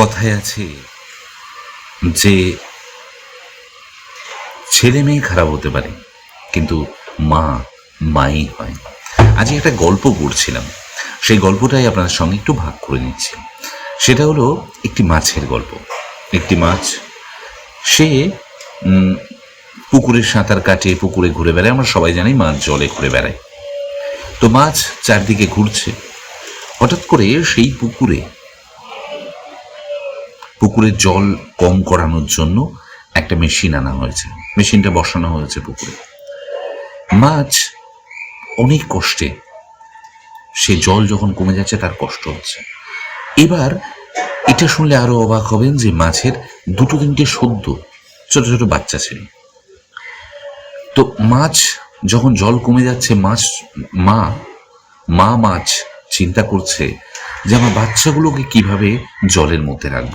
কথায় আছে যে, ছেলে মেয়ে খারাপ হতে পারে, কিন্তু মা মাই হয়। আজ একটা গল্প পড়ছিলাম। সেই গল্পটাই আপনাদের সঙ্গে একটু ভাগ করে নিচ্ছি। সেটা হলো একটি মাছের গল্প। একটি মাছ, সে পুকুরে সাঁতার কাটে, পুকুরে ঘুরে বেড়ায়। আমরা সবাই জানি মাছ জলে ঘুরে বেড়ায়। তো মাছ চারদিকে ঘুরছে। হঠাৎ করে সেই পুকুরে পুকুরে জল কম করানোর জন্য একটা মেশিন আনা হয়েছে। মেশিনটা বসানো হয়েছে পুকুরে। মাছ অনেক কষ্টে, সে জল যখন কমে যাচ্ছে তার কষ্ট হচ্ছে। এবার এটা শুনলে আরও অবাক হবেন যে মাছের দুটো তিনটে সদ্য ছোট ছোট বাচ্চা ছিল। তো মাছ যখন জল কমে যাচ্ছে, মাছ, মা মা মাছ চিন্তা করছে যে আমার বাচ্চাগুলোকে কীভাবে জলের মধ্যে রাখব।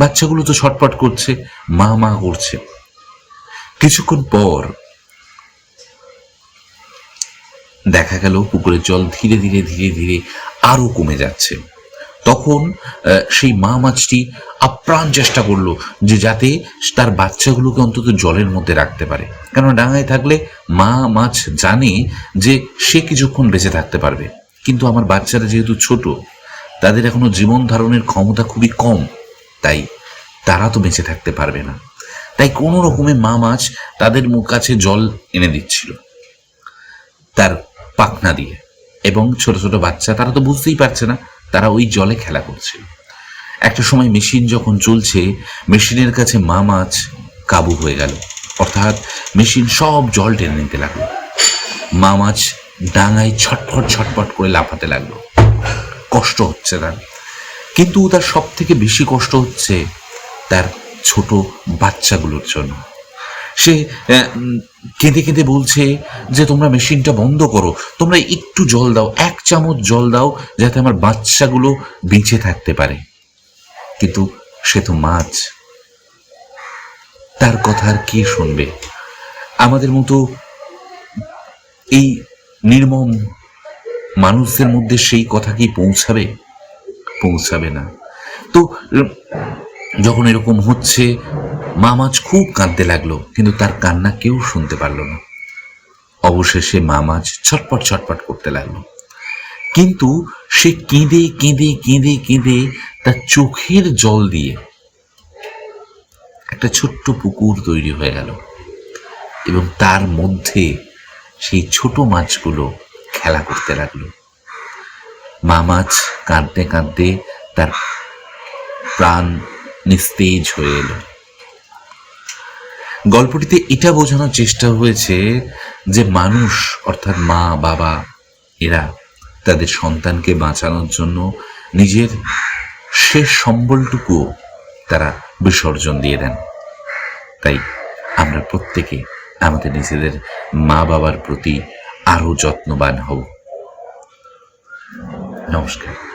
বাচ্চাগুলো তো ছটপট করছে, মা মা করছে। কিছুক্ষণ পর দেখা গেল পুকুরের জল ধীরে ধীরে ধীরে ধীরে আরও কমে যাচ্ছে। তখন সেই মা মাছটি আপ্রাণ চেষ্টা করল যে যাতে তার বাচ্চাগুলোকে অন্তত জলের মধ্যে রাখতে পারে। কেননা ডাঙায় থাকলে মা মাছ জানে যে সে কিছুক্ষণ বেঁচে থাকতে পারবে। কিন্তু আমার বাচ্চারা যেহেতু ছোট, তাদের এখনও জীবন ধারণের ক্ষমতা খুবই কম। তাই তারা তো বেঁচে থাকতে পারবে না। তাই কোনো রকমে মা মাছ তাদের মুখ কাছে জল এনে দিচ্ছিল তার পাখনা দিয়ে। এবং ছোট ছোট বাচ্চা তারা তো বুঝতেই পারছে না, তারা ওই জলে খেলা করছে একটা সময় মেশিন যখন চলছে, মেশিনের কাছে মা মাছ কাবু হয়ে গেল। অর্থাৎ মেশিন সব জল টেনে নিতে লাগল। মা মাছ ডাঙায় ছটফট ছটফট করে লাফাতে লাগল। কষ্ট হচ্ছে তার। কিন্তু তার সব থেকে বেশি কষ্ট হচ্ছে তার ছোট বাচ্চাগুলোর জন্য। সে কেঁদে কেঁদে বলছে যে, তোমরা মেশিনটা বন্ধ করো। তোমরা একটু জল দাও, এক চামচ জল দাও, যাতে আমার বাচ্চাগুলো বেঁচে থাকতে পারে। কিন্তু সে তো মাছ। তার কথা আর কে শুনবে? আমাদের মতো এই নির্মম মানুষদের মধ্যে সেই কথা কি পৌঁছাবে? পৌঁছাবে না। তো, যখন এরকম হচ্ছে মা মাছ খুব কাঁদতে লাগল, কিন্তু তার কান্না কেউ শুনতে পারল না। অবশেষে মা মাছ ছটপট ছটপট করতে লাগল। কিন্তু সে কেঁদে কেঁদে কেঁদে কেঁদে তার চোখের জল দিয়ে একটা ছোট্ট পুকুর তৈরি হয়ে গেল এবং তার মধ্যে সেই ছোট মাছগুলো খেলা করতে লাগল। মা মাছ কাঁদতে কাঁদতে তার প্রাণ নিস্তেজ হয়ে এলো। গল্পটিতে এটা বোঝানোর চেষ্টা হয়েছে যে মানুষ, অর্থাৎ মা, বাবা, এরা তাদের সন্তানকে বাঁচানোর জন্য নিজের শেষ সম্বলটুকু তারা বিসর্জন দিয়ে দেন। তাই আমরা প্রত্যেকে আমাদের নিজেদের মা বাবার প্রতি আরও যত্নবান হব। নমস্কার।